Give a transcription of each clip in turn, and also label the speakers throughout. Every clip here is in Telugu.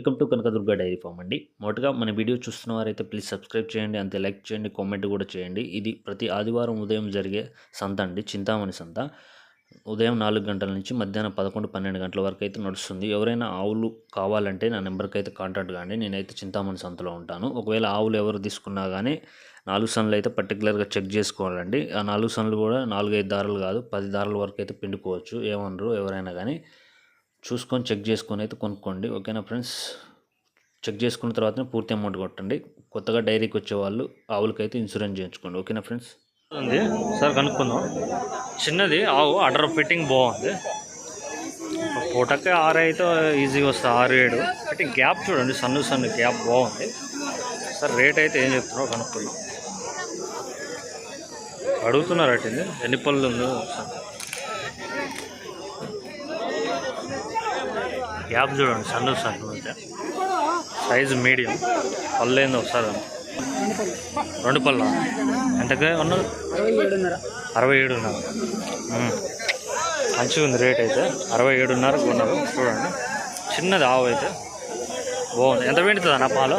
Speaker 1: Welcome to Kanakadurga dairy farm అండి. మొదటగా మన వీడియో చూస్తున్న వారైతే ప్లీజ్ సబ్స్క్రైబ్ చేయండి అంతే లైక్ చేయండి కామెంట్ కూడా చేయండి. ఇది ప్రతి ఆదివారం ఉదయం జరిగే సంత అండి చింతామణి సంత. ఉదయం నాలుగు గంటల నుంచి మధ్యాహ్నం పదకొండు పన్నెండు గంటల వరకు అయితే నడుస్తుంది. ఎవరైనా ఆవులు కావాలంటే నా నెంబర్కి అయితే కాంటాక్ట్ కాండి. నేనైతే చింతామణి సంతలో ఉంటాను. ఒకవేళ ఆవులు ఎవరు తీసుకున్నా కానీ నాలుగు సన్లు అయితే పర్టికులర్గా చెక్ చేసుకోవాలండి. ఆ నాలుగు సన్లు కూడా నాలుగైదు దారులు కాదు పది దారుల వరకు అయితే పిండుకోవచ్చు. ఏమనరు ఎవరైనా కానీ చూసుకొని చెక్ చేసుకొని అయితే కొనుక్కోండి. ఓకేనా ఫ్రెండ్స్? చెక్ చేసుకున్న తర్వాతనే పూర్తి అమౌంట్ కొట్టండి. కొత్తగా డైరీకి వచ్చే వాళ్ళు ఆవులకైతే ఇన్సూరెన్స్ చేయించుకోండి. ఓకేనా ఫ్రెండ్స్? ఉంది. సార్ కనుక్కుందాం. చిన్నది ఆవు అడర్ ఫిట్టింగ్ బాగుంది. పూటకి ఆరు అయితే ఈజీగా వస్తుంది. ఆరు ఏడు. అంటే గ్యాప్ చూడండి సన్ను సన్ను గ్యాప్ బాగుంది. సార్ రేట్ అయితే ఏం చెప్తున్నారో కనుక్కుందాం. అడుగుతున్నారు అట్టింది ఎన్ని పళ్ళు ఉందో సార్ గ్యాప్ చూడండి సన్ను సన్ను అంటే సైజు మీడియం. పళ్ళు ఒకసారి రెండు పళ్ళ? ఎంతకే ఉన్నారు అరవై ఏడున్నర. మంచిగా ఉంది రేట్ అయితే. అరవై ఏడున్నర కొన్నారు చూడండి. చిన్నది ఆవు అయితే. బాగుంది. ఎంత పెండుతుంది అన్న పాలు?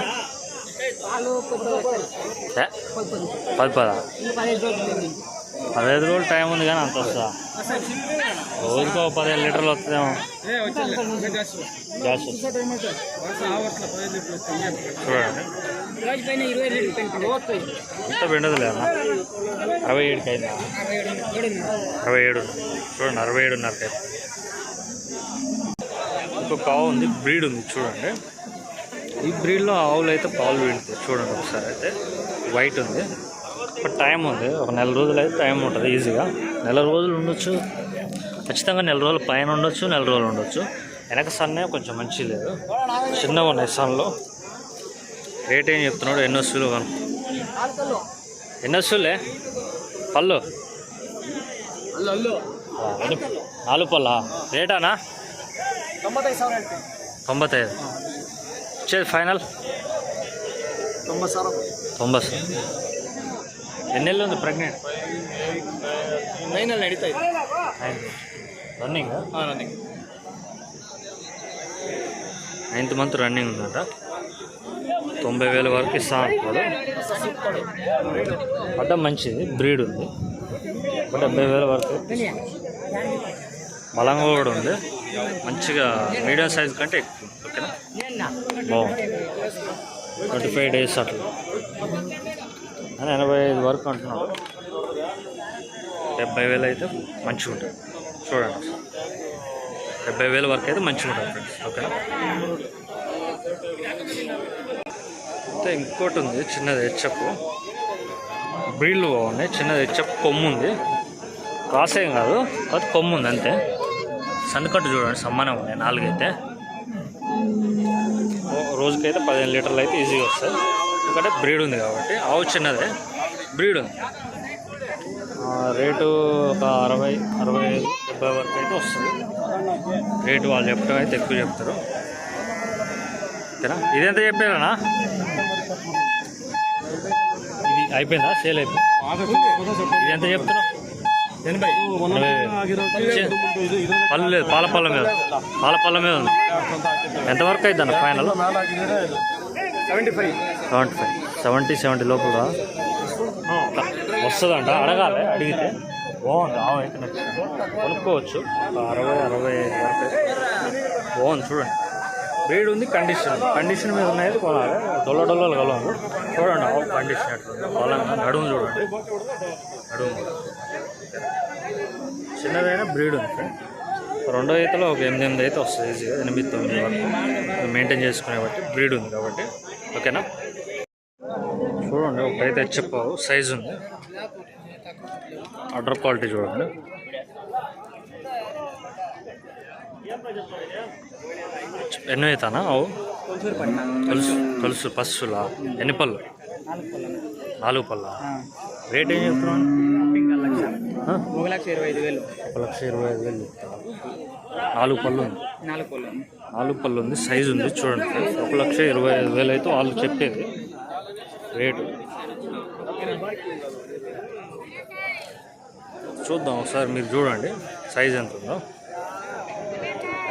Speaker 1: పది పదా? పదహైదు రోజులు టైం ఉంది కానీ అంత వస్తుందా? రోజుకో పదిహేను లీటర్లు వస్తుందేమో. గ్యాస్ చూడండి ఇంత పెండదులే అన్న అరవై ఏడుకి అయిందా? అరవై ఏడు. చూడండి అరవై ఏడున్నరకి ఇంకొక ఆవు ఉంది బ్రీడ్ ఉంది చూడండి. ఈ బ్రీడ్లో ఆవులు అయితే పాలు పిండుతాయి చూడండి ఒకసారి అయితే. వైట్ ఉంది. ఇప్పుడు టైం ఉంది. ఒక నెల రోజులు అయితే టైం ఉంటుంది ఈజీగా. నెల రోజులు ఉండొచ్చు. ఖచ్చితంగా నెల రోజుల పైన ఉండొచ్చు నెల రోజులు ఉండొచ్చు. వెనక సన్నే కొంచెం మంచి లేదు. చిన్నగా ఉన్నాయి సన్లో. రేట్ ఏం చెప్తున్నాడు? ఎన్ఎస్యులు కను. ఎన్ఎస్యూలే పళ్ళు. నాలుగు పళ్ళా? రేటానా? తొంభై ఐదు ఇచ్చేది ఫైనల్?
Speaker 2: తొంభై సార్
Speaker 1: తొంభై సార్. నెలలు ఉంది ప్రెగ్నెంట్
Speaker 2: ನೈನಲ್ಲಿ ನಡೀತಾ ಇದೆ
Speaker 1: రన్నింగ్
Speaker 2: ಹಾಂ ರನ್ನಿಂಗ್
Speaker 1: నైన్త్ మంత్ రన్నింగ్ ఉందంట తొంభై వేల వరకు ఇస్తా అంటున్నాడు పడ్డ మంచిది బ్రీడ్ ఉంది ఒక డెబ్బై వేల వరకు బలంగా కూడా ఉంది మంచిగా మీడియం సైజ్ కంటే ఎక్కువ ఓకేనా బాగుంది ట్వంటీ ఫైవ్ డేస్ అట్లా అని ఎనభై ఐదు వరకు అంటున్నాడు డెబ్బై వేలు అయితే మంచిగా ఉంటుంది. చూడండి డెబ్బై వేల వరకు అయితే మంచిగా ఉంటుంది ఫ్రెండ్స్. ఓకేనా? అయితే ఇంకోటి ఉంది. చిన్నది హెచ్చప్పు బ్రీడ్లు బాగున్నాయి. చిన్నది హెచ్చప్పు కొమ్ము ఉంది. క్రాస్ ఏం కాదు. అది కొమ్ము ఉంది అంతే. సన్నకట్టు చూడండి. సమానం ఉన్నాయి. నాలుగైతే. ఓ- రోజుకైతే పదిహేను లీటర్లు అయితే ఈజీగా వస్తాయి. ఎందుకంటే బ్రీడ్ ఉంది కాబట్టి. ఆవు చిన్నదే. బ్రీడ్ ఉంది. రేటు ఒక అరవై అరవై ఐదు డెబ్బై వరకు అయితే వస్తుంది. రేటు వాళ్ళు చెప్పడం అయితే ఎక్కువ చెప్తారు. ఓకేనా? ఇదెంత చెప్పారనా ఇది అయిపోయిందా? సేల్ అయిపోయింది? ఇది ఎంత చెప్తున్నావు? పళ్ళు లేదు పాల మీద పాల మీద ఉంది. ఎంతవరకు అవుతుంది final?
Speaker 2: Seventy five.
Speaker 1: Seventy five. Seventy seventy లోపల వస్తుందంట అడగాలి అడిగితే. బాగుంది అయితే నచ్చింది. కొనుక్కోవచ్చు. అరవై అరవై ఐదు బాగుంది చూడండి. బ్రీడ్ ఉంది కండిషన్ కండిషన్ మీద ఉన్నాయి కొనాలి. డొల్ల డొల్లలు కలవు. చూడండి ఆవు కండిషన్ ఎట్లుంది. నడుము చూడండి. నడుము. చిన్నదైనా బ్రీడ్ ఉంది రెండో అయితే ఒక ఎనిమిది ఎనిమిది అయితే వస్తుంది. ఈజీగా ఎనిమిది తొమ్మిది వరకు. మెయింటైన్ చేసుకునే బట్టి బ్రీడ్ ఉంది కాబట్టి. ఓకేనా? చూడండి ఒకటైతే చెప్పావు. సైజ్ ఉంది. అడర్ క్వాలిటీ చూడండి. ఎన్నో అవుతానా? అవు? తెలుసు తెలుసు పసులా ఎన్ని పళ్ళు? నాలుగు పళ్ళ? రేట్ ఏం చెప్తున్నాను?
Speaker 2: ఒక లక్ష ఇరవై ఐదు వేలు.
Speaker 1: ఒక లక్ష ఇరవై ఐదు వేలు నాలుగు పళ్ళు ఉంది.
Speaker 2: నాలుగు కోళ్ళు
Speaker 1: నాలుగు పళ్ళు ఉంది సైజు ఉంది చూడండి ఒక లక్ష ఇరవై ఐదు వేలు అయితే వాళ్ళు చెప్పేది. రేటు. చూద్దాం ఒకసారి మీరు చూడండి సైజ్ ఎంత ఉందో.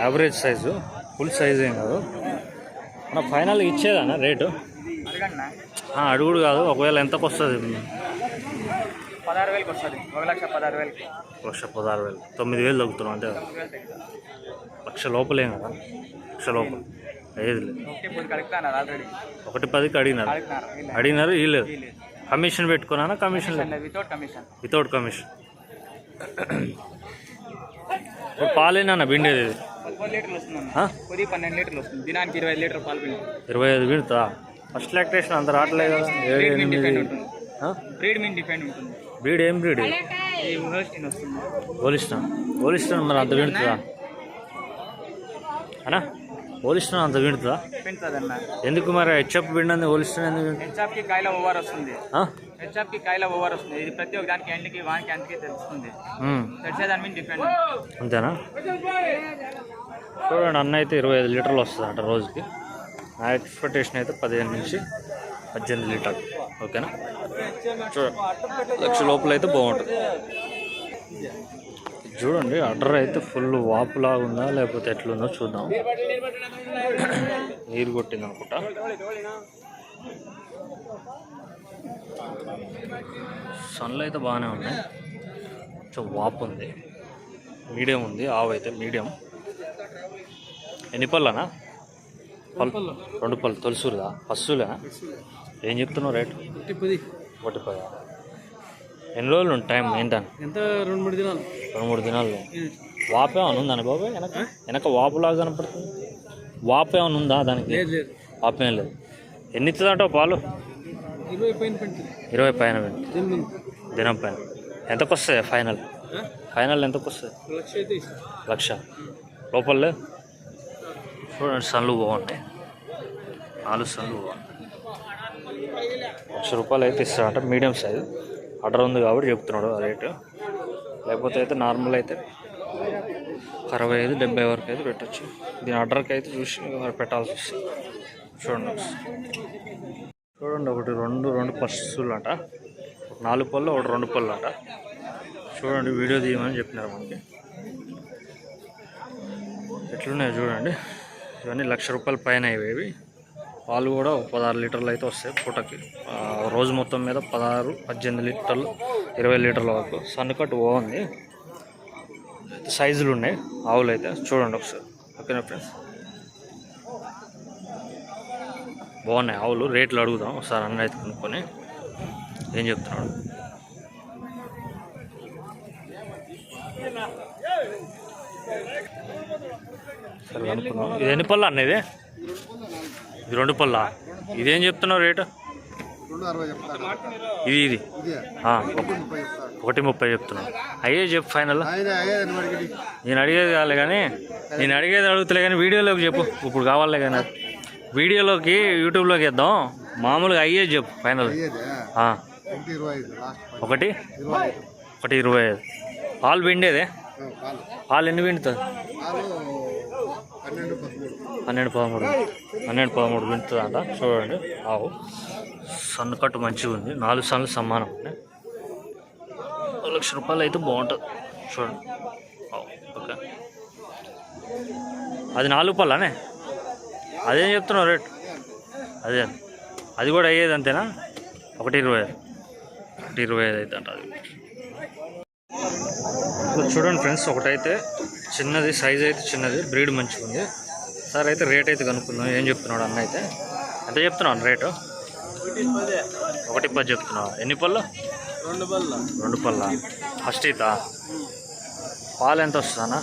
Speaker 1: యావరేజ్ సైజు ఫుల్ సైజ్ ఏం కాదు. అన్న ఫైనల్ ఇచ్చేదన్న రేటు?
Speaker 2: అడగండి
Speaker 1: కాదు ఒకవేళ ఎంతకు వస్తుంది?
Speaker 2: పదహారు వేలకి వస్తుంది. ఒక లక్ష పదహారు వేలకి.
Speaker 1: లక్ష పదహారు వేలు. తొమ్మిది వేలు తగ్గుతున్నాం అంతే లక్ష లోపలేం కదా. లక్ష లోపల. లేదు.
Speaker 2: ఒకటి
Speaker 1: పదికి అడిగినారు. అడిగినారు వీళ్ళే. Commission పెట్టుకున్నానా commission
Speaker 2: without commission
Speaker 1: without commission ఇప్పుడు పాలేనా ఆ?
Speaker 2: కొద్ది పన్నెండు లీటర్లు వస్తుంది. దినానికి ఇరవై ఐదు లీటర్ పాలు
Speaker 1: ఇరవై ఐదు విడుతా ఫస్ట్ లాక్టేషన్ అంత రావట్లేదు ఏడు
Speaker 2: బ్రీడ్ మీద
Speaker 1: ఎనిమిది.
Speaker 2: డిపెండ్ ఉంటుంది? బ్రీడ్ మీద డిపెండ్ ఉంటుంది.
Speaker 1: బ్రీడ్ ఏం బ్రీడ్ పోలిస్టాన్ పోలిస్టాన్ మరి అంత విడుతుందా అనా పోలిస్టాన్ అంత
Speaker 2: పెంచుతుందన్న
Speaker 1: ఎందుకు మరి హెచ్ఎఫ్ బిండి పోలిస్టాన్ ఎందుకు వింటుంది?
Speaker 2: హెచ్ఆప్కి కాయల ఓవర్ వస్తుంది.
Speaker 1: ఆ?
Speaker 2: హెచ్ఆప్కి కాయల ఓవర్ వస్తుంది. ఇది ప్రతి ఒక్క దానికి ఎండ్కి వానికి తెలుస్తుంది.
Speaker 1: ఉమ్.
Speaker 2: తెలిసే దాని మీద డిపెండ్
Speaker 1: అంతేనా? చూడండి అన్న అయితే ఇరవై ఐదు లీటర్లు వస్తుందంట రోజుకి. నా ఎక్స్పెక్టేషన్ అయితే పదిహేను నుంచి పద్దెనిమిది లీటర్లు ఓకేనా? చూడండి లక్ష లోపల అయితే బాగుంటుంది. చూడండి అడ్డర్ అయితే ఫుల్ వాపులా ఉందా లేకపోతే ఎట్లుందో చూద్దాం. నీరు కొట్టింది అనుకుంటా. సన్లు అయితే బాగానే ఉన్నాయి. కొంచెం వాపు ఉంది. మీడియం ఉంది ఆవు అయితే మీడియం. ఎన్ని పళ్ళనా? పళ్ళు. రెండు పళ్ళు. తొలుసురుదా? పస్సులేనా ఏం చెప్తున్నావు రేటు? ఒకటి పది. ఎన్ని రోజులు ఉంది టైం ఏంటని
Speaker 2: ఎంత? రెండు మూడు దినాలు.
Speaker 1: రెండు మూడు దినాలు. వాపు ఏమైనా ఉందా బాబు? వెనక వెనక వాపులాగా కనపడుతుంది. వాపు ఏమైనా ఉందా దానికి? వాపు ఏం లేదు. ఎన్ని ఇస్తుందంటావు పాలు?
Speaker 2: ఇరవై పైన
Speaker 1: ఇరవై పైన దినం పైన. ఎంతకు వస్తాయి ఫైనల్? ఫైనల్ ఎంతకు వస్తాయి?
Speaker 2: లక్ష
Speaker 1: లోపలే? చూడండి సన్లు బాగుంటాయి. నాలుగు సన్లు బాగుంటాయి. లక్ష రూపాయలు అయితే ఇస్తాడంట మీడియం సైజ్. ఆర్డర్ ఉంది కాబట్టి చెప్తున్నాడు ఆ రేటు. లేకపోతే అయితే నార్మల్ అయితే అరవై ఐదు డెబ్బై వరకు అయితే పెట్టచ్చు. దీని ఆర్డర్కి అయితే చూసి మరి పెట్టాల్సి వస్తుంది. చూడండి చూడండి ఒకటి రెండు రెండు పర్సులు అంట నాలుగు పళ్ళు ఒకటి రెండు పళ్ళు అంట చూడండి వీడియో తీయమని చెప్పినారు మనకి. ఎట్లున్నాయో చూడండి. ఇవన్నీ లక్ష రూపాయల పైన ఇవి పాలు కూడా పదహారు లీటర్లు అయితే వస్తాయి పూటకి. రోజు మొత్తం మీద పదహారు పద్దెనిమిది లీటర్లు ఇరవై లీటర్ల వరకు. సన్నకట్టు బాగుంది సైజులు ఉన్నాయి. ఆవులు అయితే చూడండి ఒకసారి. ఓకేనా ఫ్రెండ్స్ బాగున్నాయి ఆవులు. రేట్లు అడుగుదాం. ఒకసారి అన్న అయితే కనుక్కొని ఏం చెప్తున్నాడు? సరే అనుకున్నాం ఇది ఎన్ని పళ్ళు అన్న ఇది? ఇది రెండు పళ్ళ? ఇదేం చెప్తున్నావు రేటు? ఇది ఇది. ఒకటి ముప్పై చెప్తున్నావు. అయ్యే చెప్పు ఫైనల్. నేను అడిగేది కాలే కానీ నేను అడిగేది అడుగుతలే కానీ వీడియోలోకి చెప్పు. ఇప్పుడు కావాలే కానీ. వీడియోలోకి యూట్యూబ్లోకి వేద్దాం. మామూలుగా అయ్యే చెప్పు ఫైనల్.
Speaker 3: ఒకటి?
Speaker 1: ఒకటి
Speaker 3: ఇరవై ఐదు.
Speaker 1: పాలు పిండేదే
Speaker 3: పాలు
Speaker 1: ఎన్ని పిండుతుంది
Speaker 3: పన్నెండు పదమూడు.
Speaker 1: పన్నెండు పదమూడు పన్నెండు పిండుతుంది అంట చూడండి. ఆవు. సన్ను కట్టు మంచిగా ఉంది. నాలుగు సన్నులు సమానం. ఉన్నాయి లక్ష రూపాయలు అయితే బాగుంటుంది. చూడండి. ఆవు, ఓకే. అది నాలుగు పళ్ళనే అదేం చెప్తున్నావు రేట్? అదే. అది కూడా అయ్యేది అంతేనా? ఒకటి ఇరవై. ఐదు ఒకటి ఇరవై ఐదు అయితే అంట అది. ఇప్పుడు చూడండి ఫ్రెండ్స్ ఒకటైతే చిన్నది సైజ్ అయితే చిన్నది బ్రీడ్ మంచిగా ఉంది. సార్ అయితే రేట్ అయితే కనుక్కుందాం. ఏం చెప్తున్నాడు అన్న అయితే? ఎంత చెప్తున్నావు అన్న రేటు ఒకటి పది చెప్తున్నావు. ఎన్ని పళ్ళు?
Speaker 2: రెండు బల్ల
Speaker 1: రెండు పళ్ళ? ఫస్ట్ ఈత పాలు ఎంత వస్తుందన్నా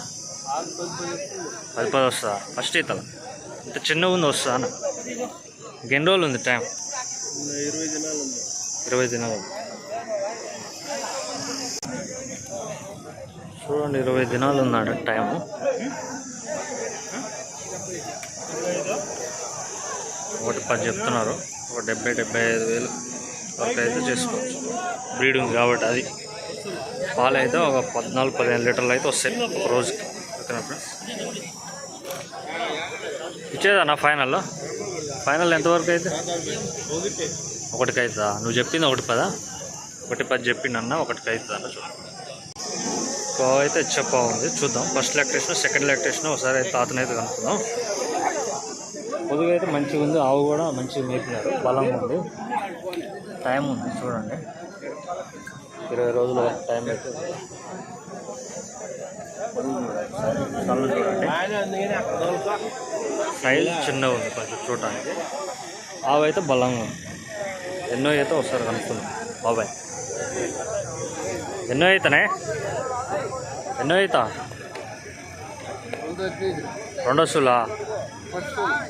Speaker 1: పది పది వస్తుందా. ఫస్ట్ ఈతల ఇంత చిన్నగా ఉంది వస్తుందా అన్న? ఇంకెన్ని రోజులు ఉంది టైం
Speaker 2: ఇరవై దినాలు
Speaker 1: ఇరవై దినాలు చూడండి ఇరవై దినాలు ఉన్నాడు టైము. ఒకటి పది చెప్తున్నారు. ఒక డెబ్బై డెబ్బై ఐదు వేలు వరకు అయితే చేసుకోవచ్చు. బ్రీడింగ్ కాబట్టి అది. పాలు అయితే ఒక పద్నాలుగు పదిహేను లీటర్లు అయితే వస్తాయి ఒక రోజుకి. ఓకేనా ఫ్రెండ్స్? ఇచ్చేదానా ఫైనల్లో ఫైనల్? ఎంతవరకు అయితే? ఒకటికి అవుతుందా నువ్వు చెప్పింది ఒకటి పదా? ఒకటి పది చెప్పిండన్న ఒకటికి అవుతుందా చూడండి కో అయితే చెప్పా ఉంది చూద్దాం. ఫస్ట్ లాక్టేషన్ సెకండ్ లాక్టేషన్ ఒకసారి అయితే తాతనైతే కనుక్కుందాం. పొదుగు అయితే మంచిగా ఉంది ఆవు కూడా మంచిగా మేపినారు బలంగా ఉంది. టైం ఉంది చూడండి. ఇరవై రోజుల టైం అయితే. కళ్ళు చూడండి సైజ్ చిన్నగా ఉంది కొంచెం చూడటానికి. ఆవు అయితే బలంగా ఉంది. ఎన్నో అయితే ఒకసారి కనుక్కుంది. బాబాయ్ ఎన్నో అవుతానే ఎన్నో అవుతా?
Speaker 3: రెండు వచ్చి
Speaker 1: రెండో సులా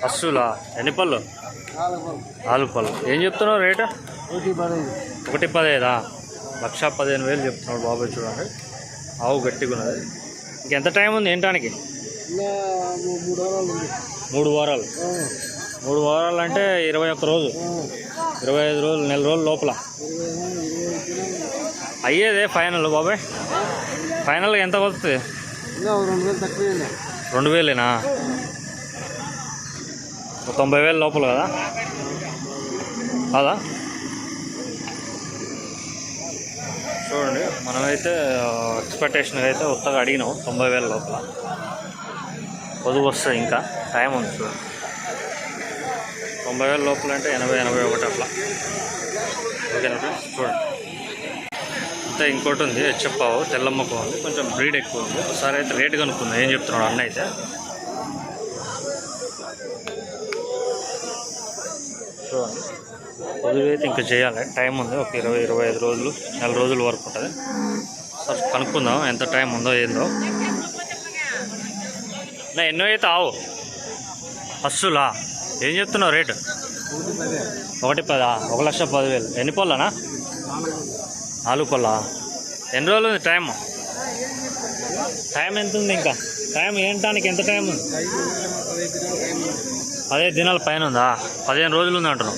Speaker 1: అస్సులా ఎన్ని పళ్ళు?
Speaker 3: నాలుగు పళ్ళు.
Speaker 1: ఏం చెప్తున్నావు రేటు?
Speaker 3: ఒకటి
Speaker 1: పదైదా? లక్ష పదిహేను వేలు చెప్తున్నాడు బాబాయ్ చూడండి. ఆవు గట్టిగా ఉన్నది. ఇంకెంత టైం ఉంది ఏంటానికి?
Speaker 3: మూడు వారాలు.
Speaker 1: మూడు వారాలు అంటే ఇరవై ఒక్క రోజు. ఇరవై ఐదు రోజులు నెల రోజుల లోపల. అయ్యేదే ఫైనల్ బాబాయ్. ఫైనల్గా ఎంత వస్తుంది
Speaker 3: రెండు
Speaker 1: వేలేనా? తొంభై వేలు లోపల కదా? కాదా? చూడండి మనమైతే ఎక్స్పెక్టేషన్ అయితే కొత్తగా అడిగినాం తొంభై వేల లోపల. పొదుగు వస్తుంది ఇంకా. టైం ఉంది చూడండి తొంభై వేల లోపల అంటే ఎనభై ఎనభై ఒకటి అట్లా. ఓకేనా చూడండి. అంతే ఇంకోటి ఉంది చెప్పావు తెల్లమ్మకు ఉంది కొంచెం బ్రీడ్ ఎక్కువ ఉంది. ఒకసారి అయితే రేట్ కనుక్కుందాం ఏం చెప్తున్నాడు అన్న అయితే. చూడండి. అయితే ఇంకా చేయాలి టైం ఉంది ఒక ఇరవై ఇరవై ఐదు రోజులు నెల రోజుల వరకు ఉంటుంది. సరే కనుక్కుందాం ఎంత టైం ఉందో ఏందో. నా ఎన్నో అయితే ఆవు. అస్సులా ఏం చెప్తున్నావు రేటు?
Speaker 3: ఒకటి
Speaker 1: ఒకటి పదా ఒక లక్ష పదివేలు. ఎన్ని పళ్ళనా పళ్ళ? ఎన్ని రోజులు ఉంది టైం టైం ఎంత ఉంది ఇంకా? టైం ఏంటానికి ఎంత టైం ఉంది. పదిహేను దినాల పైన ఉందా? పదిహేను రోజులు ఉంది అంటున్నావు.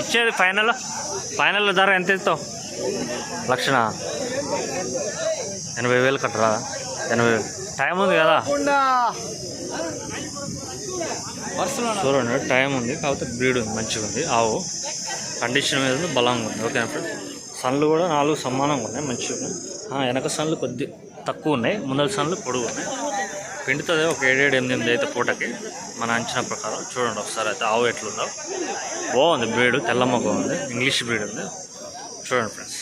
Speaker 1: ఇచ్చేది ఫైనల్? ఫైనల్ ధర ఎంత ఇస్తావు? లక్షణ ఎనభై వేలు కట్టరా? ఎనభై వేలు. టైం ఉంది కదా? చూడండి టైం ఉంది కాకపోతే బ్రీడ్ ఉంది మంచిగా ఉంది ఆవు కండిషన్ మీద ఉంది బలంగా ఉంది. ఓకేనా ఫ్రెండ్స్? సన్లు కూడా నాలుగు సమానంగా ఉన్నాయి మంచిగా ఉన్నాయి. వెనక సన్లు కొద్ది తక్కువ ఉన్నాయి ముందర సన్లు పొడుగు ఉన్నాయి. పిండుతుంది ఒక ఏడేడు ఎనిమిది అయితే పూటకి మన అంచనా ప్రకారం. చూడండి ఒకసారి అయితే ఆవు ఎట్లుందో. బాగుంది బ్రీడ్ తెల్లమ్మ బాగుంది ఇంగ్లీష్ బ్రీడ్ ఉంది. చూడండి ఫ్రెండ్స్.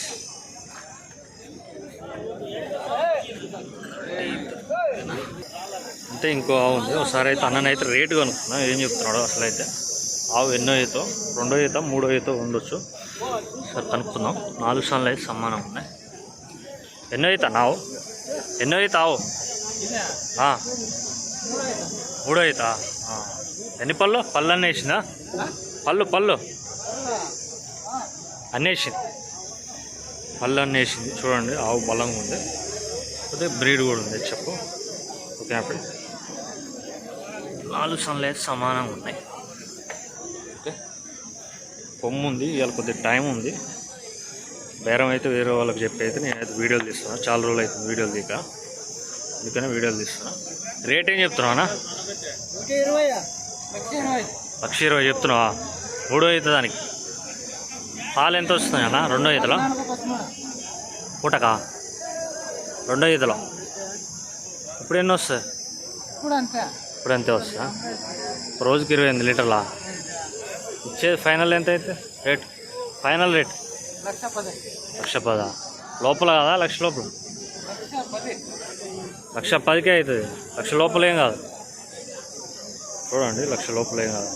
Speaker 1: అంటే ఇంకో ఆవు ఉంది. ఒకసారి అయితే అన్ననైతే రేటు కనుక్కున్నా ఏం చెప్తున్నాడు అసలు అయితే ఆవు ఎన్నో ఈతో రెండో ఈత మూడో ఈత ఉండొచ్చు. సరే కనుక్కుందాం. నాలుగు సార్లు అయితే సమానం ఉన్నాయి. ఎన్నో అవుతా నావు? ఎన్నో ఈత ఆవు? ఆ. మూడో ఎన్ని పళ్ళు? పళ్ళు అన్నీ వేసిందా? పళ్ళు పళ్ళు. అన్నీ వేసింది. పళ్ళు అన్నీ వేసింది. చూడండి ఆవు బలంగా ఉంది. కొద్దిగా బ్రీడ్ కూడా ఉంది చెప్పు. ఓకే అప్పుడు నాలుగు సన్లు అయితే సమానంగా ఉన్నాయి. కొమ్ము ఉంది ఇవాళ కొద్దిగా టైం ఉంది బేరం అయితే వేరే వాళ్ళకి చెప్పి అయితే నేనైతే వీడియోలు తీస్తున్నా. చాలా రోజులు అవుతుంది వీడియోలు తీక. అందుకనే వీడియోలు తీస్తున్నా. రేట్ ఏం చెప్తున్నావా
Speaker 3: ఒకటి ఇరవై లక్ష
Speaker 1: చెప్తున్నావా? మూడో అవుతుంది దానికి. పాలు ఎంత వస్తున్నాయి అన్న? రెండో ఈతలో? పూటకా? రెండో ఈతలో? ఇప్పుడు ఎన్ని వస్తాయి?
Speaker 3: ఇప్పుడు అంతే.
Speaker 1: వస్తా రోజుకి ఇరవై ఎనిమిది లీటర్లా? ఇచ్చేది ఫైనల్ ఎంత అయితే రేట్? Final rate?
Speaker 3: లక్ష పద.
Speaker 1: పదా లోపల కదా? లక్ష లోపల?
Speaker 3: లక్ష
Speaker 1: పదికే అవుతుంది. లక్ష లోపలేం కాదు. చూడండి లక్ష లోపలేం కాదు.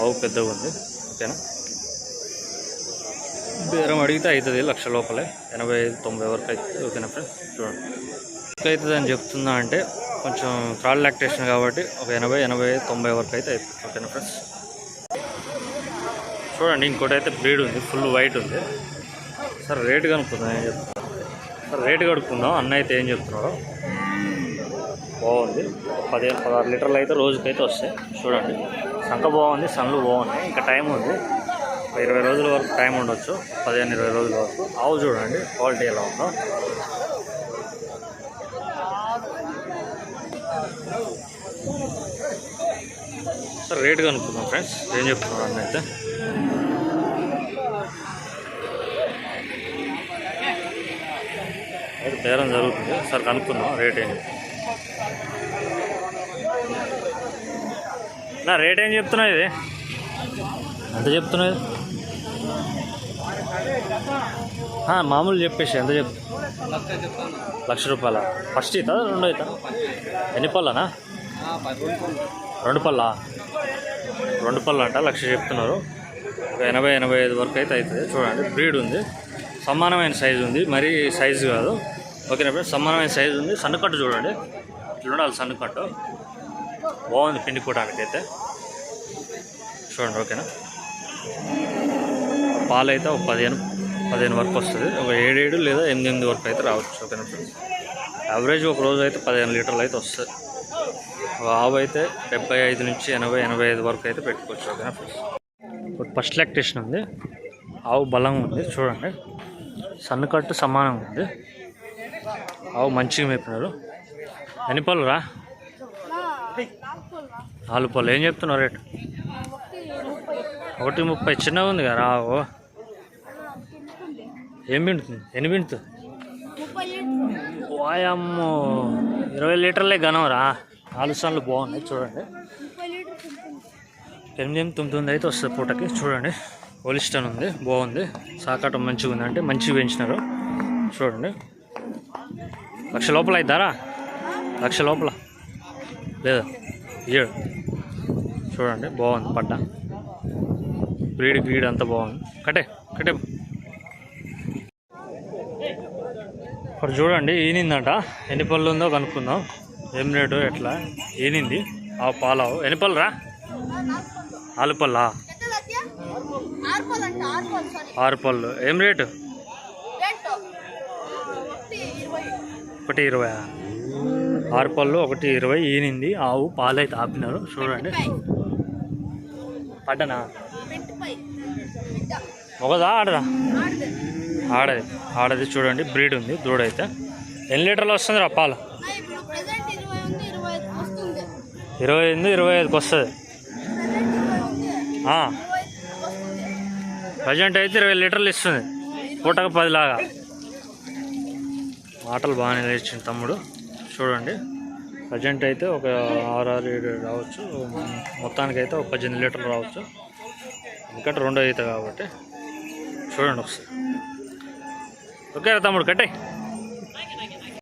Speaker 1: ఆవు పెద్దగా ఉంది. ఓకేనా? బేరం అడిగితే అవుతుంది లక్ష లోపలే. ఎనభై ఐదు తొంభై వరకు అవుతుంది. ఓకేనా ఫ్రెండ్స్ చూడండి. ఎంత అవుతుంది అని చెప్తున్నా అంటే కొంచెం క్రాల్ లాక్టేషన్ కాబట్టి ఒక ఎనభై ఎనభై తొంభై వరకు అయితే అవుతుంది. ఓకేనా ఫ్రెండ్స్ చూడండి ఇంకోటి అయితే బ్రీడ్ ఉంది ఫుల్ వైట్ ఉంది. సార్ రేటు కనుక్కుందాం ఏం చెప్తున్నా సార్ రేటు కడుక్కుందాం అన్న అయితే ఏం చెప్తున్నాడు బాగుంది. పదిహేను పదహారు లీటర్లు అయితే రోజుకైతే వస్తాయి. చూడండి. సంఖ బాగుంది సన్లు బాగున్నాయి. ఇంకా టైం ఉంది. ఇరవై రోజుల వరకు టైం ఉండొచ్చు. పదిహేను ఇరవై రోజుల వరకు. ఆవు చూడండి క్వాలిటీ ఎలా ఉందో. సార్ రేట్ కనుక్కుందాం ఫ్రెండ్స్ ఏం చెప్తున్నారు అన్న అయితే బేరం జరుగుతుంది. సార్ కనుక్కుందాం రేట్ ఏంటి. నా రేట్ ఏం చెప్తున్నావు ఇది? ఎంత చెప్తున్నావు ఇది? మామూలు చెప్పేసి ఎంత చెప్
Speaker 3: లక్ష
Speaker 1: రూపాయల? ఫస్ట్ అవుతా రెండు అవుతా ఎన్ని పళ్ళనా? రెండు పళ్ళ? రెండు పళ్ళు అంట లక్ష చెప్తున్నారు. ఒక ఎనభై ఎనభై ఐదు వరకు అయితే అవుతుంది. చూడండి బ్రీడ్ ఉంది. సమానమైన సైజు ఉంది. మరీ సైజు కాదు. ఓకేనా ఫ్రెండ్స్ సమానమైన సైజు ఉంది. సన్నకట్టు చూడండి. ఇట్లా ఉండాలి సన్నకట్టు. బాగుంది పిండుకోవడానికి అయితే చూడండి ఓకేనా? పాలు అయితే ఒక పదిహేను పదిహేను వరకు వస్తుంది. ఒక ఏడేడు లేదా ఎనిమిది ఎనిమిది వరకు అయితే రావచ్చు ఓకేనా ఫ్రెండ్స్ యావరేజ్ ఒక రోజు అయితే పదిహేను లీటర్లు అయితే వస్తుంది. ఒక ఆవు అయితే డెబ్బై ఐదు నుంచి ఎనభై ఎనభై ఐదు వరకు అయితే పెట్టుకోవచ్చు ఓకేనా ఫ్రెండ్స్ ఇప్పుడు ఫస్ట్ లాక్టేషన్ ఉంది. ఆవు బలంగా ఉంది చూడండి. సన్నకట్టు సమానంగా ఉంది. ఆవు మంచిగా మేపినారు ఎన్ని పళ్ళురా? నాలుగు పళ్ళు. ఏం చెప్తున్నారు రేటు? ఒకటి ముప్పై. చిన్నగా ఉంది కదా రావు ఏం పిండుతుంది? ఎన్ని పిండుతుంది? వాయమ్మో ఇరవై లీటర్లే గనవరా నాలుగు సార్లు బాగున్నాయి చూడండి. ఎనిమిది ఎనిమిది తొమ్మిది తొమ్మిది అయితే వస్తుంది పూటకి. చూడండి. హోలిస్టన్ ఉంది. బాగుంది. సాకాటం మంచిగా ఉంది. అంటే మంచిగా పెంచినారు. చూడండి. లక్ష లోపల అయిద్దారా లక్ష లోపల. లేదా. ఏడు చూడండి బాగుంది పడ్డ. బ్రీడ్ గ్రీడ్ అంతా బాగుంది. కట్టే కట్టే. ఇక్కడ చూడండి ఈనిందంట. ఎన్ని పళ్ళు ఉందో కనుక్కుందాం. ఏం రేటు ఎట్లా? ఈనింది. ఆ పాలావు. ఎన్ని పళ్ళు రా? పళ్ళా? ఆరు పళ్ళు. ఏం రెంట్
Speaker 4: ఒకటి ఇరవై
Speaker 1: ఒకటి ఇరవై ఆరు. పళ్ళు ఒకటి ఇరవై ఈనింది. ఆవు పాలు అయితే ఆపినారు. చూడండి. పడ్డనా? ఒకదా ఆడదా?
Speaker 4: ఆడది.
Speaker 1: ఆడది చూడండి. బ్రీడ్ ఉంది. దూడ అయితే ఎన్ని లీటర్లు వస్తుంది రా పాలు?
Speaker 4: ఇరవై
Speaker 1: ఎనిమిది ఇరవై ఐదుకి వస్తుంది. ప్రజెంట్ అయితే ఇరవై లీటర్లు ఇస్తుంది. పూటకు పదిలాగా. ఆటలు బాగానే నేర్చింది తమ్ముడు. చూడండి. ప్రజెంట్ అయితే ఒక ఆరు ఆరు ఏడు రావచ్చు. మొత్తానికి అయితే ఒక పద్దెనిమిది లీటర్లు రావచ్చు. ఎందుకంటే రెండో అవుతాయి కాబట్టి. చూడండి ఒకసారి. ఓకే తమ్ముడు కట్టే